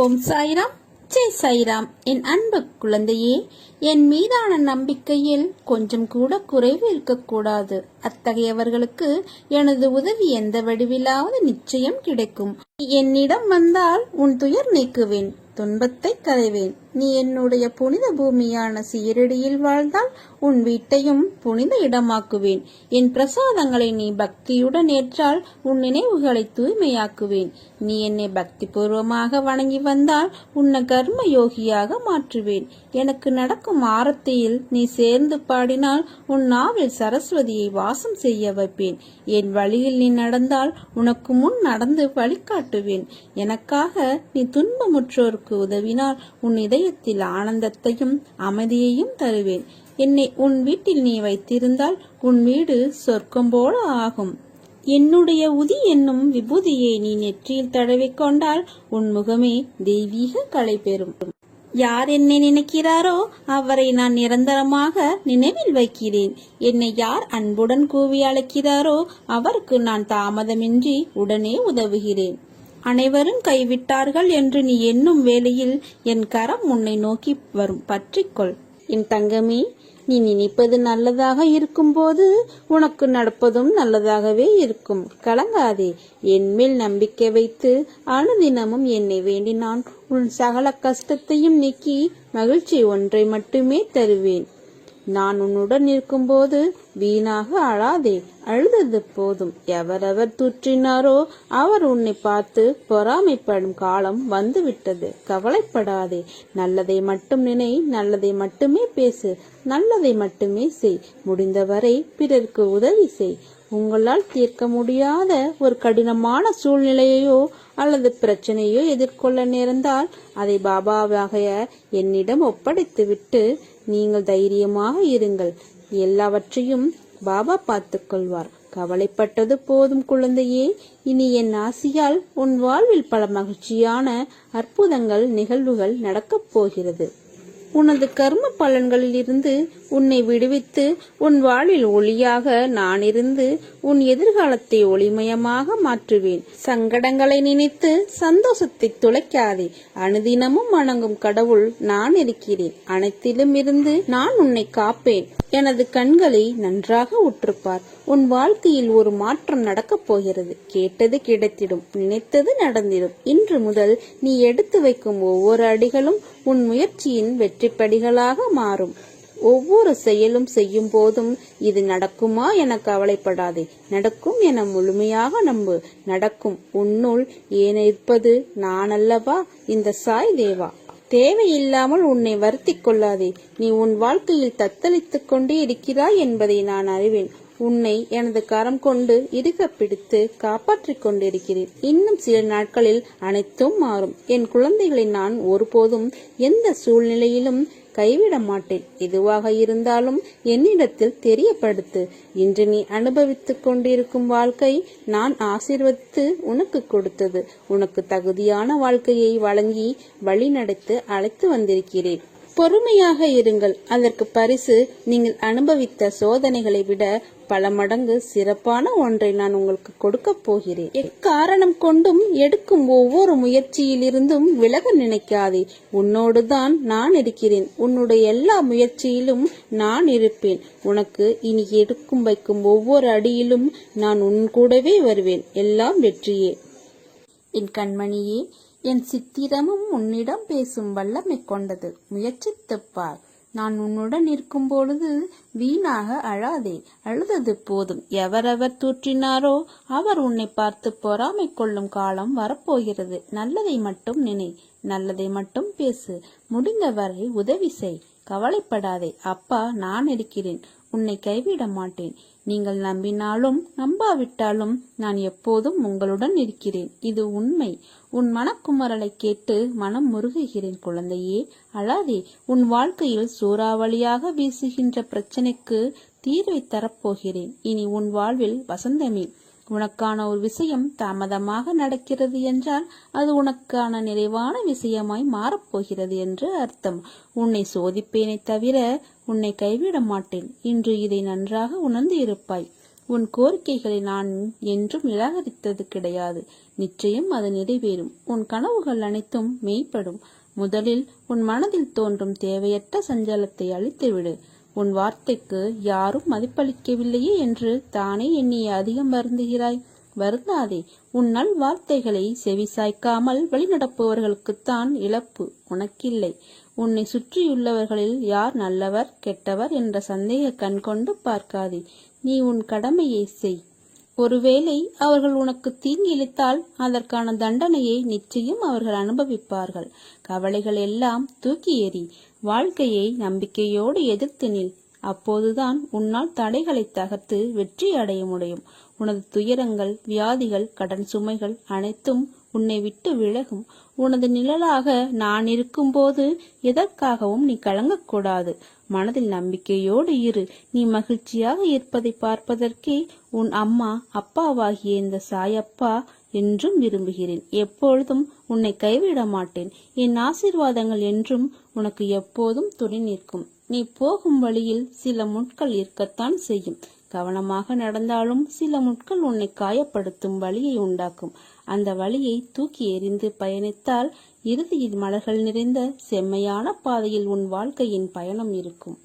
ஓம் சாய்ராம். ஜெய் சாய்ராம். என் அன்பு குழந்தையே என் மீதான நம்பிக்கையில் கொஞ்சம் கூட குறைவு இருக்கக்கூடாது. அத்தகையவர்களுக்கு எனது உதவி எந்த வடிவிலாவது நிச்சயம் கிடைக்கும். என்னிடம் வந்தால் உன் துயர் நீக்குவேன். துன்பத்தை களைவேன் நீ என்னுடைய புனித பூமியான சீரடியில் வாழ்ந்தால் உன் வீட்டையும் புனித இடமாக்குவேன். என் பிரசாதங்களை நீ பக்தியுடன் ஏற்றால் உன் நினைவுகளை தூய்மையாக்குவேன். நீ என்னை பக்தி பூர்வமாக வணங்கி வந்தால் உன்னை கர்ம யோகியாக மாற்றுவேன். எனக்கு நடக்கும் ஆரத்தியில் நீ சேர்ந்து பாடினால் உன் நாவில் சரஸ்வதியை வாசம் செய்ய வைப்பேன். என் வழியில் நீ நடந்தால் உனக்கு முன் நடந்து வழிகாட்டுவேன். எனக்காக நீ துன்பமுற்றோருக்கு உதவினால் உன் இதயத்தில் ஆனந்தத்தையும் அமைதியையும் தருவேன். என்னை உன் வீட்டில் நீ வைத்திருந்தால் உன் வீடு சொர்க்கம் போல ஆகும். என்னுடைய உதி என்னும் விபூதியை நீ நெற்றியில் தடவிக்கொண்டால் உன் முகமே தெய்வீக கலை பெறும். யார் என்னை நினைக்கிறாரோ அவரை நான் நிரந்தரமாக நினைவில் வைக்கிறேன். என்னை யார் அன்புடன் கூவி அழைக்கிறாரோ அவருக்கு நான் தாமதமின்றி உடனே உதவுகிறேன். அனைவரும் கைவிட்டார்கள் என்று நீ எண்ணும் வேளையில் என் கரம் உன்னை நோக்கி வரும். பற்றிக்கொள். என் தங்கமே நீ நினைப்பது நல்லதாக இருக்கும்போது உனக்கு நடப்பதும் நல்லதாகவே இருக்கும். கலங்காதே. என் மேல் நம்பிக்கை வைத்து அனுதினமும் என்னை வேண்டினான். உன் சகல கஷ்டத்தையும் நீக்கி மகிழ்ச்சி ஒன்றை மட்டுமே தருவேன். நான் உன்னுடன் இருக்கும்போது வீணாக அழாதே. அழுதது போதும். எவரவர் தூற்றினாரோ அவர் உன்னை பார்த்து பொறாமைப்படும் காலம் வந்துவிட்டது. கவலைப்படாதே. நல்லதை மட்டும் நினை நல்லதை மட்டுமே பேசு நல்லதை மட்டுமே செய். முடிந்தவரை பிறருக்கு உதவி செய். உங்களால் தீர்க்க முடியாத ஒரு கடினமான சூழ்நிலையையோ அல்லது பிரச்சனையோ எதிர்கொள்ள நேர்ந்தால் அதை பாபாவாக என்னிடம் ஒப்படைத்துவிட்டு நீங்கள் தைரியமாக இருங்கள். எல்லாவற்றையும் பாபா பார்த்துக் கொள்வார். கவலைப்பட்டது போதும் குழந்தையே. இனி என் ஆசியால் உன் வாழ்வில் பல மகிழ்ச்சியான அற்புதங்கள் நிகழ்வுகள் நடக்கப் போகிறது. உனது கர்ம பலன்களில் இருந்து உன்னை விடுவித்து உன் வாழ்வில் ஒளியாக நான் இருந்து உன் எதிர்காலத்தை ஒளிமயமாக மாற்றுவேன். சங்கடங்களை நினைத்து சந்தோஷத்தை துளைக்காதே. அனுதினமும் வணங்கும் கடவுள் நான் இருக்கிறேன். அனைத்திலும் இருந்து நான் உன்னை காப்பேன். எனது கண்களை நன்றாக உற்றுப்பார். உன் வாழ்க்கையில் ஒரு மாற்றம் நடக்கப் போகிறது. கேட்டது கிடைத்திடும் நினைத்தது நடந்திடும். இன்று முதல் நீ எடுத்து வைக்கும் ஒவ்வொரு அடிகளும் உன் முயற்சியின் வெற்றிப்படிகளாக மாறும். ஒவ்வொரு செயலும் செய்யும் போதும் இது நடக்குமா என கவலைப்படாதே. நடக்கும் என முழுமையாக நம்பு. நடக்கும். உன்னுள் ஏன் இருப்பது நான் அல்லவா இந்த சாய் தேவா. தேவையில்லாமல் உன்னை வருத்திக் கொள்ளாதே. நீ உன் வாழ்க்கையில் தத்தளித்துக் கொண்டே இருக்கிறாய் என்பதை நான் அறிவேன். உன்னை எனது கரம் கொண்டு இறுக பிடித்து காப்பாற்றிக் கொண்டிருக்கிறேன். இன்னும் சில நாட்களில் அனைத்தும் மாறும். என் குழந்தைகளை நான் ஒருபோதும் எந்த சூழ்நிலையிலும் கைவிட மாட்டேன். எதுவாக இருந்தாலும் என்னிடத்தில் தெரியப்படுத்து. இன்று நீ அனுபவித்துக் கொண்டிருக்கும் வாழ்க்கை நான் ஆசீர்வதித்து உனக்கு கொடுத்தது. உனக்கு தகுதியான வாழ்க்கையை வழங்கி வழிநடத்து அழைத்து வந்திருக்கிறேன். பொறுமையாக இருங்கள். அதற்கு பரிசு நீங்கள் அனுபவித்த சோதனைகளை விட பல மடங்கு சிறப்பான ஒன்றை நான் உங்களுக்கு கொடுக்க போகிறேன். எக்காரணம் கொண்டும் எடுக்கும் ஒவ்வொரு முயற்சியிலிருந்தும் விலக நினைக்காதே. உன்னோடுதான் நான் இருக்கிறேன். உன்னுடைய எல்லா முயற்சியிலும் நான் இருப்பேன். உனக்கு இனி எடுக்கும் வைக்கும் ஒவ்வொரு அடியிலும் நான் உன் கூடவே வருவேன். எல்லாம் வெற்றியே. என் கண்மணியே என் சித்திரமும் உன்னிடம் பேசும் வல்லமை கொண்டது. முயற்சித்துப்பார். நான் உன்னுடன் இருக்கும் பொழுது வீணாக அழாதே. அழுதது போதும். எவரவர் தூற்றினாரோ அவர் உன்னை பார்த்து பொறாமை கொள்ளும் காலம் வரப்போகிறது. நல்லதை மட்டும் நினை. நல்லதை மட்டும் பேசு. முடிந்தவரை உதவி செய். கவலைப்படாதே. அப்பா நான் இருக்கிறேன். உன்னை கைவிட மாட்டேன் நீங்கள் நம்பினாலும் நம்பாவிட்டாலும் நான் எப்போதும் உங்களுடன் இருக்கிறேன். இது உண்மை. உன் மனக்குமரலை கேட்டு மனம் முருகுகிறேன் குழந்தையே. அழாதே. உன் வாழ்க்கையில் சூறாவளியாக வீசுகின்ற பிரச்சனைக்கு தீர்வை தரப்போகிறேன். இனி உன் வாழ்வில் வசந்தமே. உனக்கான ஒரு விஷயம் தாமதமாக நடக்கிறது என்றால் அது உனக்கான நிறைவான விஷயமாய் மாறப்போகிறது என்று அர்த்தம். உன்னை சோதிப்பேனே தவிர உன்னை கைவிட மாட்டேன். இன்று இதை நன்றாக உணர்ந்து இருப்பாய். உன் கோரிக்கைகளை நான் என்றும் நிராகரித்தது கிடையாது. நிச்சயம் அது நிறைவேறும். உன் கனவுகள் அனைத்தும் மெய்ப்படும். முதலில் உன் மனதில் தோன்றும் தேவையற்ற சஞ்சலத்தை அழித்துவிடு. உன் வார்த்தைக்கு யாரும் மதிப்பளிக்கவில்லையே என்று தானே எண்ணிய அதிகம் வருந்துகிறாய். வருந்தாதே. உன் நல் வார்த்தைகளை செவிசாய்க்காமல் வழிநடப்பவர்களுக்குத்தான் இழப்பு உனக்கில்லை. உன்னை சுற்றியுள்ளவர்களில் யார் நல்லவர் கெட்டவர் என்ற சந்தேக கண் கொண்டு பார்க்காதே. நீ உன் கடமையை செய். ஒருவேளை அவர்கள் உனக்கு தீங்கிழித்தால் அதற்கான தண்டனையை நிச்சயம் அவர்கள் அனுபவிப்பார்கள். கவலைகள் எல்லாம் தூக்கி எறி வாழ்க்கையை நம்பிக்கையோடு எதிர்த்து நில். அப்போதுதான் உன்னால் தடைகளை தகர்த்து வெற்றி அடைய முடியும். உனது துயரங்கள் வியாதிகள் கடன் சுமைகள் அனைத்தும் உன்னை விட்டு விலகும். உனது நிழலாக நான் இருக்கும்போது எதற்காகவும் நீ கலங்கக்கூடாது. மனதில் நம்பிக்கையோடு இரு. நீ மகிழ்ச்சியாக இருப்பதை பார்ப்பதற்கே உன் அம்மா அப்பாவாகிய இந்த சாயப்பா என்றும் விரும்புகிறேன். எப்பொழுதும் உன்னை கைவிட மாட்டேன். என் ஆசீர்வாதங்கள் என்றும் உனக்கு எப்போதும் துணை நிற்கும். நீ போகும் வழியில் சில முட்கள் இருக்கத்தான் செய்யும். கவனமாக நடந்தாலும் சில முட்கள் உன்னை காயப்படுத்தும் வழியை உண்டாக்கும். அந்த வழியை தூக்கி எறிந்து பயணித்தால் இறுதியில் மலர்கள் நிறைந்த செம்மையான பாதையில் உன் வாழ்க்கையின் பயணம் இருக்கும்.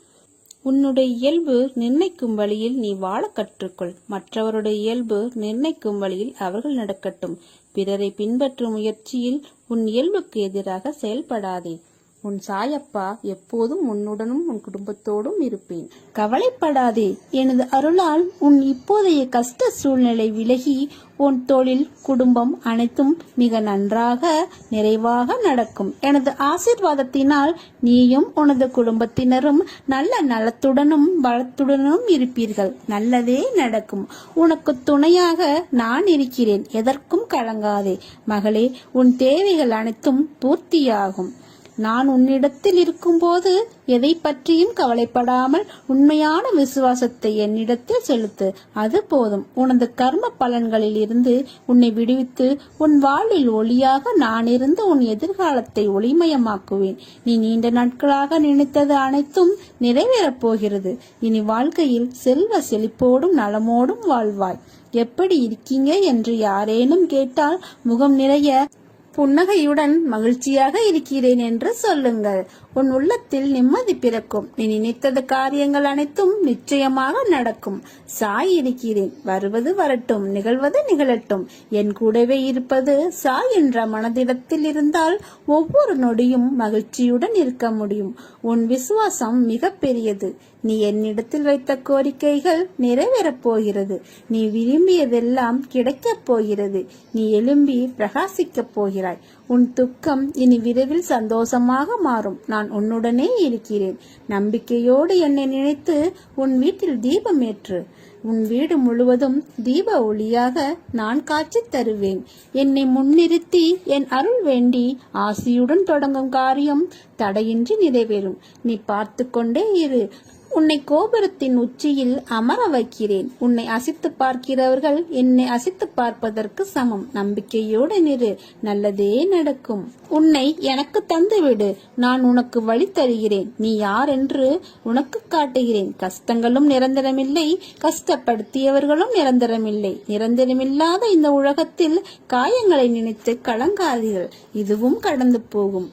உன்னுடைய இயல்பு நிர்ணயிக்கும் வழியில் நீ வாழ கற்றுக்கொள். மற்றவருடைய இயல்பு நிர்ணயிக்கும் வழியில் அவர்கள் நடக்கட்டும். பிறரை பின்பற்றும் முயற்சியில் உன் இயல்புக்கு எதிராக செயல்படாதே. உன் சாயப்பா எப்போதும் உன்னுடனும் உன் குடும்பத்தோடும் இருப்பேன். கவலைப்படாதே எனது அருளால் உன் இப்போதைய கஷ்ட சூழ்நிலை விலகி உன் தொழில் குடும்பம் அனைத்தும் மிக நன்றாக நிறைவாக நடக்கும். எனது ஆசீர்வாதத்தினால் நீயும் உனது குடும்பத்தினரும் நல்ல நலத்துடனும் பலத்துடனும் இருப்பீர்கள். நல்லதே நடக்கும். உனக்கு துணையாக நான் இருக்கிறேன். எதற்கும் கலங்காதே. மகளே உன் தேவைகள் அனைத்தும் பூர்த்தியாகும். நான் உன்னிடத்தில் இருக்கும்போது எதை பற்றியும் கவலைப்படாமல் உண்மையான விசுவாசத்தை என்னிடத்தில் செலுத்து. அது போதும். உனது கர்ம பலன்களில் இருந்து உன்னை விடுவித்து உன் வாழ்வில் ஒளியாக நான் இருந்து உன் எதிர்காலத்தை ஒளிமயமாக்குவேன். நீ நீண்ட நாட்களாக நினைத்தது அனைத்தும் நிறைவேறப் போகிறது. இனி வாழ்க்கையில் செல்வ செழிப்போடும் நலமோடும் வாழ்வாய். எப்படி இருக்கீங்க என்று யாரேனும் கேட்டால் முகம் நிறைய புன்னகையுடன் மகிழ்ச்சியாக இருக்கிறேன் என்று சொல்லுங்கள். உன் உள்ளத்தில் நிம்மதி பிறக்கும். நீ நினைத்தது காரியங்கள் அனைத்தும் நிச்சயமாக நடக்கும். சாய் இருக்கிறேன். வருவது வரட்டும். நிகழ்வது நிகழட்டும். என் கூடவே இருப்பது சாய் என்ற மனதிடத்தில் இருந்தால் ஒவ்வொரு நொடியும் மகிழ்ச்சியுடன் இருக்க முடியும். உன் விசுவாசம் மிக பெரியது. நீ என்னிடத்தில் வைத்த கோரிக்கைகள் நிறைவேறப் போகிறது. நீ விரும்பியதெல்லாம் கிடைக்கப் போகிறது. நீ எழும்பி பிரகாசிக்கப் போகிறாய். உன் துக்கம் இனி விரைவில் சந்தோஷமாக மாறும். நான் உன்னுடனே இருக்கிறேன். நம்பிக்கையோடு என்னை நினைத்து உன் வீட்டில் தீபம் ஏற்று. உன் வீடு முழுவதும் தீப ஒளியாக நான் காட்சி தருவேன். என்னை முன்னிறுத்தி என் அருள் வேண்டி ஆசியுடன் தொடங்கும் காரியம் தடையின்றி நிறைவேறும். நீ பார்த்து கொண்டே இரு. உன்னை கோபுரத்தின் உச்சியில் அமர வைக்கிறேன். உன்னை அசித்து பார்க்கிறவர்கள் என்னை அசித்து பார்ப்பதற்கு சமம். நம்பிக்கையோடு நிறு. நல்லதே நடக்கும். உன்னை எனக்கு தந்துவிடு. நான் உனக்கு வழி தருகிறேன். நீ யார் என்று உனக்கு காட்டுகிறேன். கஷ்டங்களும் நிரந்தரமில்லை. கஷ்டப்படுத்தியவர்களும் நிரந்தரமில்லை. நிரந்தரமில்லாத இந்த உலகத்தில் காயங்களை நினைத்து கலங்காதீர்கள். இதுவும் கடந்து போகும்.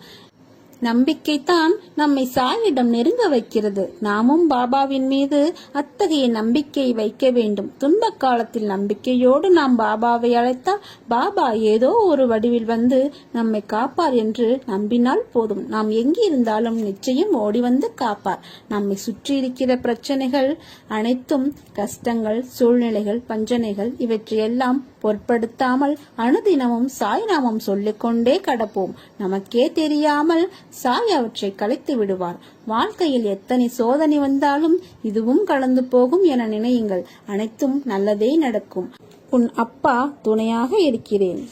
நம்பிக்கைத்தான் நம்மை சாயிடம் நெருங்க வைக்கிறது. நாமும் பாபாவின் மீது அத்தகைய நம்பிக்கை வைக்க வேண்டும். துன்ப காலத்தில் நம்பிக்கையோடு நாம் பாபாவை அழைத்தால் பாபா ஏதோ ஒரு வடிவில் வந்து நம்மை காப்பார் என்று நம்பினால் போதும். நாம் எங்கிருந்தாலும் நிச்சயம் ஓடி வந்து காப்பார். நம்மை சுற்றி இருக்கிற பிரச்சனைகள் அனைத்தும் கஷ்டங்கள் சூழ்நிலைகள் பஞ்சனைகள் இவற்றையெல்லாம் பொருட்படுத்தாமல் அனுதினமும் சாய் நாமம் சொல்லிக்கொண்டே கடப்போம். நமக்கே தெரியாமல் சாய் அவற்றை கலைத்து விடுவார். வாழ்க்கையில் எத்தனை சோதனை வந்தாலும் இதுவும் கலந்து போகும் என நினையுங்கள். அனைத்தும் நல்லதே நடக்கும். உன் அப்பா துணையாக இருக்கிறேன்.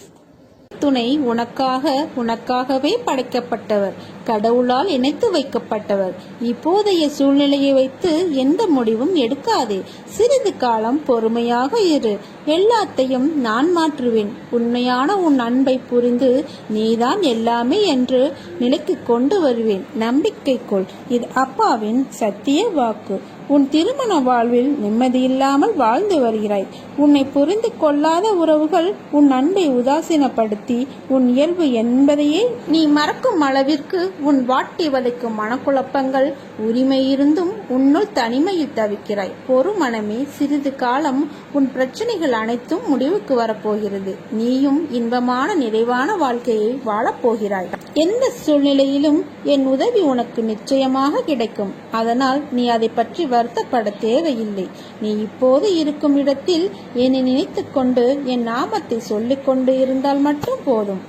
துணை உனக்காக உனக்காகவே படைக்கப்பட்டவர். கடவுளால் இணைத்து வைக்கப்பட்டவர். இப்போதைய சூழ்நிலையை வைத்து எந்த முடிவும் எடுக்காதே. சிறிது காலம் பொறுமையாக இரு. எல்லாத்தையும் நான் மாற்றுவேன். உண்மையான உன் அன்பை புரிந்து நீதான் எல்லாமே என்று நிலைக்கு கொண்டு வருவேன். நம்பிக்கை கொள். இது அப்பாவின் சத்திய வாக்கு. உன் திருமண வாழ்வில் நிம்மதியில்லாமல் வாழ்ந்து வருகிறாய். உன்னை புரிந்து கொள்ளாத உறவுகள் உன் அன்பை உதாசீனப்படுத்தி உன் இயல்பு என்பதையே நீ மறக்கும் அளவிற்கு உன் வாட்டி வதைக்கும் மனக்குழப்பங்கள் உரிமை இருந்தும் உன்னுள் தனிமையில் தவிக்கிறாய். ஒரு மனமே சிறிது காலம் உன் பிரச்சனைகள் அனைத்தும் முடிவுக்கு வரப்போகிறது. நீயும் இன்பமான நிறைவான வாழ்க்கையை வாழப்போகிறாய். எந்த சூழ்நிலையிலும் என் உதவி உனக்கு நிச்சயமாக கிடைக்கும். அதனால் நீ அதை பற்றி வருத்தப்பட தேவையில்லை. நீ இப்போது இருக்கும் இடத்தில் என்னை நினைத்துக்கொண்டு என் நாமத்தை சொல்லிக் கொண்டு இருந்தால் மட்டும் போதும்.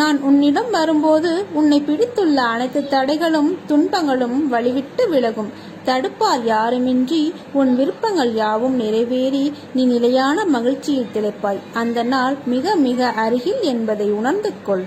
நான் உன்னிடம் வரும்போது உன்னை பிடித்துள்ள அனைத்து தடைகளும் துன்பங்களும் வழிவிட்டு விலகும். தடுப்பார் யாருமின்றி உன் விருப்பங்கள் யாவும் நிறைவேறி நீ நிலையான மகிழ்ச்சியில் திளைப்பாய். அந்த நாள் மிக மிக அருகில் என்பதை உணர்ந்து கொள்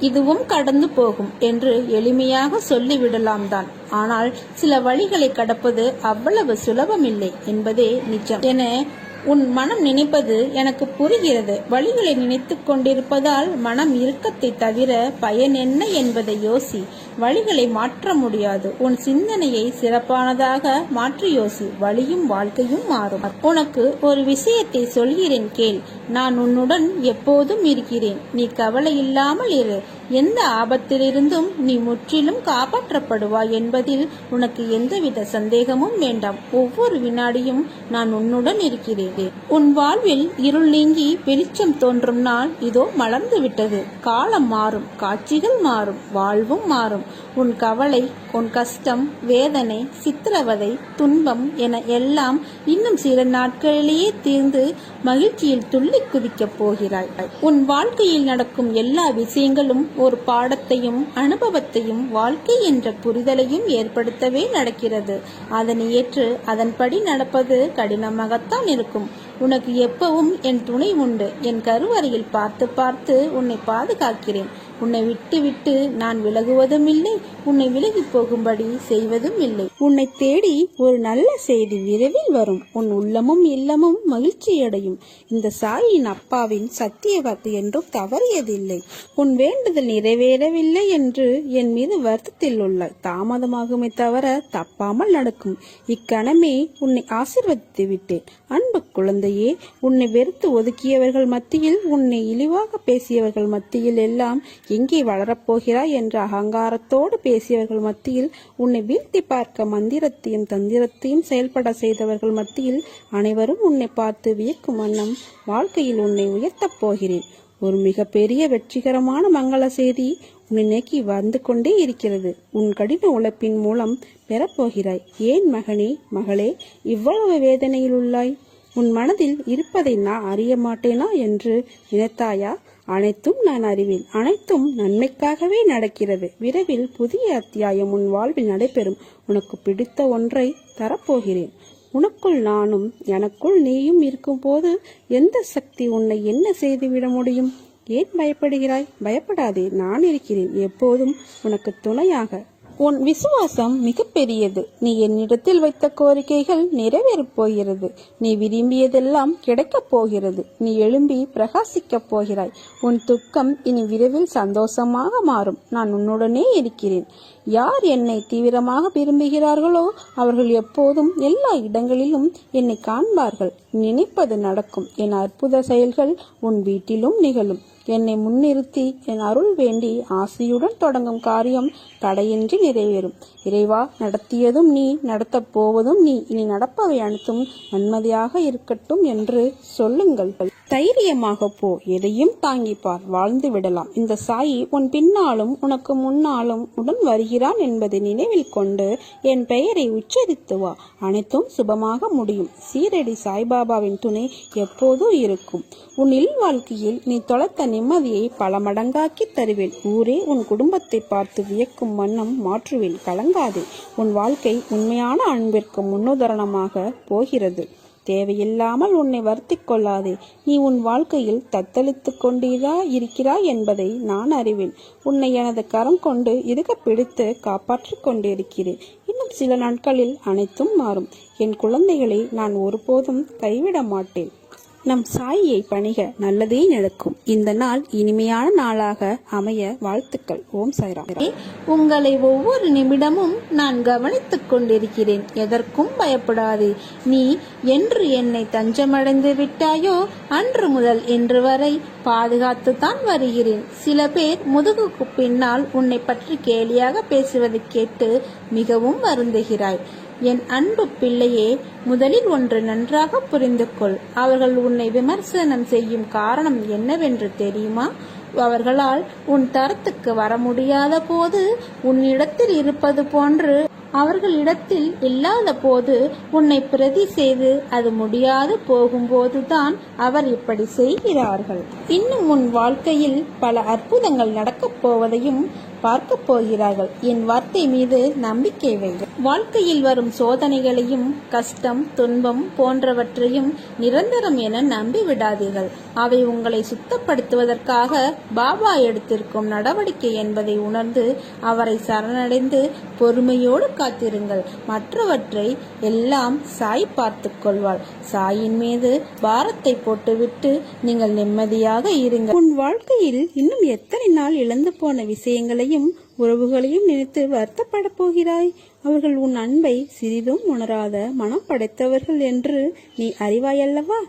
இதுவும் கடந்து போகும் என்று எளிமையாக சொல்லிவிடலாம் தான் ஆனால் சில வழிகளை கடப்பது அவ்வளவு சுலபமில்லை என்பதே நிஜம் என உன் மனம் நினைப்பது எனக்கு புரிகிறது. வழிகளை நினைத்து கொண்டிருப்பதால் மனம் இறுக்கத்தை தவிர பயன் என்ன என்பதை யோசி. வழிகளை மாற்ற முடியாது. உன் சிந்தனையை சிறப்பானதாக மாற்றி யோசி. வழியும் வாழ்க்கையும் மாறும். உனக்கு ஒரு விஷயத்தை சொல்கிறேன் கேள். நான் உன்னுடன் எப்போதும் இருக்கிறேன். நீ கவலை இல்லாமல் இரு. எந்த ஆபத்திலிருந்தும் நீ முற்றிலும் காப்பாற்றப்படுவாய் என்பதில் உனக்கு எந்தவித சந்தேகமும் வேண்டாம். ஒவ்வொரு வினாடியும் நான் உன்னுடன் இருக்கிறேன். உன் வாழ்வில் இருள் நீங்கி வெளிச்சம் தோன்றும் நாள் இதோ மலர்ந்து விட்டது. காலம் மாறும். காட்சிகள் மாறும். வாழ்வும் மாறும். உன் கவலை உன் கஷ்டம் வேதனை சித்திரவதை துன்பம் என எல்லாம் இன்னும் சில நாட்களிலேயே தீர்ந்து மகிழ்ச்சியில் துள்ளி குதிக்கப் போகிறாய் உன் வாழ்க்கையில் நடக்கும் எல்லா விஷயங்களும் ஒரு பாடத்தையும் அனுபவத்தையும் வாழ்க்கை என்ற புரிதலையும் ஏற்படுத்தவே நடக்கிறது. அதனை ஏற்று அதன்படி நடப்பது கடினமாகத்தான் இருக்கும். உனக்கு எப்பவும் என் துணை உண்டு. என் கருவறையில் பார்த்து பார்த்து உன்னை பாதுகாக்கிறேன். உன்னை விட்டு விட்டு நான் விலகுவதும் இல்லை உன்னை விலகி போகும்படி செய்வதும் இல்லை. உன்னை தேடி ஒரு நல்ல செய்தி விரைவில் வரும். உன் உள்ளமும் இல்லமும் மகிழ்ச்சியடையும். இந்த சாயின் அப்பாவின் சத்திய வார்த்தை என்றும் தவறியதில்லை. உன் வேண்டுதல் நிறைவேறவில்லை என்று என் மீது வருத்தத்தில் உள்ளாய் தாமதமாகுமே தவிர தப்பாமல் நடக்கும். இக்கணமே உன்னை ஆசிர்வதித்து விட்டேன். அன்பு குழந்தையே உன்னை வெறுத்து ஒதுக்கியவர்கள் மத்தியில் உன்னை இழிவாக பேசியவர்கள் மத்தியில் எல்லாம் எங்கே வளரப்போகிறாய் என்ற அகங்காரத்தோடு பேசியவர்கள் மத்தியில் உன்னை வீழ்த்தி பார்க்க மந்திரத்தையும் தந்திரத்தையும் செயல்பட செய்தவர்கள் மத்தியில் அனைவரும் உன்னை பார்த்து வியக்கும் வண்ணம் வாழ்க்கையில் உன்னை உயர்த்தப் போகிறேன். ஒரு மிகப்பெரிய வெற்றிகரமான மங்கள செய்தி உன்னை நோக்கி வந்து கொண்டே இருக்கிறது. உன் கடின உழைப்பின் மூலம் பெறப்போகிறாய். ஏன் மகனே மகளே இவ்வளவு வேதனையில் உள்ளாய்? உன் மனதில் இருப்பதை நான் அறிய மாட்டேனா என்று நினைத்தாயா? அனைத்தும் நான் அறிவேன். அனைத்தும் நன்மைக்காகவே நடக்கிறது. விரைவில் புதிய அத்தியாயம் உன் வாழ்வில் நடைபெறும். உனக்கு பிடித்த ஒன்றை தரப்போகிறேன். உனக்குள் நானும் எனக்குள் நீயும் இருக்கும்போது எந்த சக்தி உன்னை என்ன செய்துவிட முடியும்? ஏன் பயப்படுகிறாய்? பயப்படாதே. நான் இருக்கிறேன். எப்போதும் உனக்கு துணையாக. உன் விசுவாசம் மிகப்பெரியது. நீ என்னிடத்தில் வைத்த கோரிக்கைகள் நிறைவேறப் போகிறது. நீ விரும்பியதெல்லாம் கிடைக்கப் போகிறது. நீ எழும்பி பிரகாசிக்கப் போகிறாய். உன் துக்கம் இனி விரைவில் சந்தோஷமாக மாறும். நான் உன்னுடனே இருக்கிறேன். யார் என்னை தீவிரமாக விரும்புகிறார்களோ அவர்கள் எப்போதும் எல்லா இடங்களிலும் என்னை காண்பார்கள். நினைப்பது நடக்கும். என் அற்புத செயல்கள் உன் வீட்டிலும் நிகழும். என்னை முன்னிறுத்தி என் அருள் வேண்டி ஆசையுடன் தொடங்கும் காரியம் தடையின்றி நிறைவேறும். இறைவா நடத்தியதும் நீ நடத்தப் போவதும் நீ. இனி நடப்பவை அனைத்தும் நன்மதியாக இருக்கட்டும் என்று சொல்லுங்கள். தைரியமாக போ எதையும் தாங்கிப்பார் வாழ்ந்து விடலாம். இந்த சாயி உன் பின்னாலும் உனக்கு முன்னாலும் உடன் வருகிறான் என்பதை நினைவில் கொண்டு என் பெயரை உச்சரித்து வா. அனைத்தும் சுபமாக முடியும். சீரடி சாய்பாபாவின் துணை எப்போதும் இருக்கும். உன் இல் வாழ்க்கையில் நீ தொலைத்த நிம்மதியை பல மடங்காக்கி தருவேன். ஊரே உன் குடும்பத்தை பார்த்து வியக்கும் வண்ணம் மாற்றுவேன். கலங்காதே. உன் வாழ்க்கை உண்மையான அன்பிற்கு முன்னுதாரணமாக போகிறது. தேவையில்லாமல் உன்னை வருத்திக் கொள்ளாதே நீ உன் வாழ்க்கையில் தத்தளித்து கொண்டீதா இருக்கிறாய் என்பதை நான் அறிவேன். உன்னை எனது கரம் கொண்டு இருக பிடித்து காப்பாற்றிக் கொண்டிருக்கிறேன். இன்னும் சில நாட்களில் அனைத்தும் மாறும். என் குழந்தைகளை நான் ஒருபோதும் கைவிட மாட்டேன். நம் சாயியை பணிக நல்லதே நடக்கும். இந்த நாள் இனிமையான நாளாக அமைய வாழ்த்துக்கள். ஓம் சாய்ராம். உங்களை ஒவ்வொரு நிமிடமும் நான் கவனித்துக் கொண்டிருக்கிறேன். எதற்கும் பயப்படாதே. நீ என்று என்னை தஞ்சமடைந்து விட்டாயோ அன்று முதல் இன்று வரை பாதுகாத்து தான் வருகிறேன். சில பேர் முதுகுக்கு பின்னால் உன்னை பற்றி கேலியாக பேசுவதை கேட்டு மிகவும் வருந்துகிறாய். என் அன்பு பிள்ளையே முதலில் ஒன்று நன்றாக புரிந்து கொள் அவர்கள் உன்னை விமர்சனம் செய்யும் காரணம் என்னவென்று தெரியுமா? அவர்களால் உன் தரத்துக்கு வர முடியாத போது உன்னிடத்தில் இருப்பது போன்று அவர்களிடத்தில் இல்லாத போது உன்னை பிரதி செய்து அது முடியாது போகும்போதுதான் அவர் இப்படி செய்கிறார்கள். இன்னும் உன் வாழ்க்கையில் பல அற்புதங்கள் நடக்கப் போவதையும் பார்க்க போகிறார்கள். என் வார்த்தை மீது நம்பிக்கை வை வாழ்க்கையில் வரும் சோதனைகளையும் கஷ்டம் துன்பம் போன்றவற்றையும் நிரந்தரம் என நம்பி விடாதீர்கள் அவை உங்களை சுத்தப்படுத்துவதற்காக பாபா எடுத்திருக்கும் நடவடிக்கை என்பதை உணர்ந்து அவரை சரணடைந்து பொறுமையோடு காத்திருங்கள். மற்றவற்றை எல்லாம் சாய் பார்த்து கொள்வாள். சாயின் மீது பாரத்தை போட்டுவிட்டு நீங்கள் நிம்மதியாக இருங்கள். உன் வாழ்க்கையில் இன்னும் எத்தனை நாள் இழந்து போன விஷயங்களையும் உறவுகளையும் நினைத்து வருத்தப்பட போகிறாய்? அவர்கள் உன் அன்பை சிறிதும் உணராத மனம் படைத்தவர்கள் என்று நீ அறிவாயல்லவா?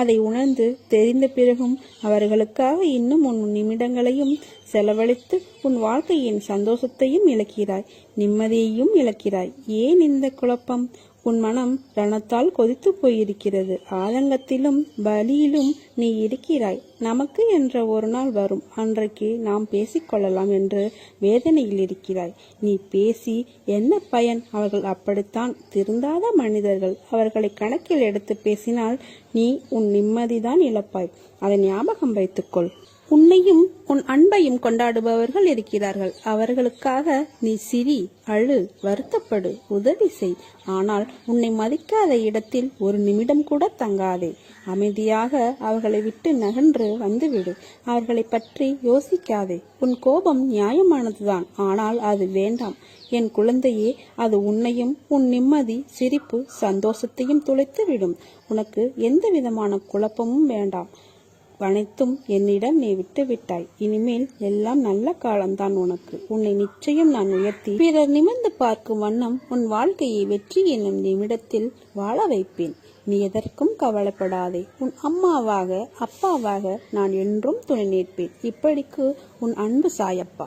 அதை உணர்ந்து தெரிந்த பிறகும் அவர்களுக்காக இன்னும் உன் நிமிடங்களையும் செலவழித்து உன் வாழ்க்கையின் சந்தோஷத்தையும் இழக்கிறாய் நிம்மதியையும் இழக்கிறாய். ஏன் இந்த குழப்பம்? உன் மனம் ரணத்தால் கொதித்து போயிருக்கிறது. ஆதங்கத்திலும் பலியிலும் நீ இருக்கிறாய். நமக்கு என்ற ஒரு நாள் வரும். அன்றைக்கு நாம் பேசிக்கொள்ளலாம் என்று வேதனையில் இருக்கிறாய். நீ பேசி என்ன பயன்? அவர்கள் அப்படித்தான் திருந்தாத மனிதர்கள். அவர்களை கணக்கில் எடுத்து பேசினால் நீ உன் நிம்மதிதான் இழப்பாய். அதை ஞாபகம் வைத்துக்கொள். உன்னையும் உன் அன்பையும் கொண்டாடுபவர்கள் இருக்கிறார்கள். அவர்களுக்காக நீ சிரி அழு வருத்தப்படு உதவி செய். ஆனால் உன்னை மதிக்காத இடத்தில் ஒரு நிமிடம் கூட தங்காதே. அமைதியாக அவர்களை விட்டு நகன்று வந்துவிடு. அவர்களை பற்றி யோசிக்காதே. உன் கோபம் நியாயமானதுதான். ஆனால் அது வேண்டாம். என் குழந்தையே அது உன்னையும் உன் நிம்மதி சிரிப்பு சந்தோஷத்தையும் துளைத்து விடும் உனக்கு எந்த விதமான குழப்பமும் வேண்டாம். அனைத்தும் என்னிடம் நீ விட்டு விட்டாய் இனிமேல் எல்லாம் நல்ல காலம்தான் உனக்கு. உன்னை நிச்சயம் நான் உயர்த்தி பிறர் நிமிர்ந்து பார்க்கும் வண்ணம் உன் வாழ்க்கையை வெற்றி என்னும் நிமிடத்தில் வாழ வைப்பேன். நீ எதற்கும் கவலைப்படாதே. உன் அம்மாவாக அப்பாவாக நான் என்றும் துணை நிற்பேன். இப்படிக்கு உன் அன்பு சாயப்பா.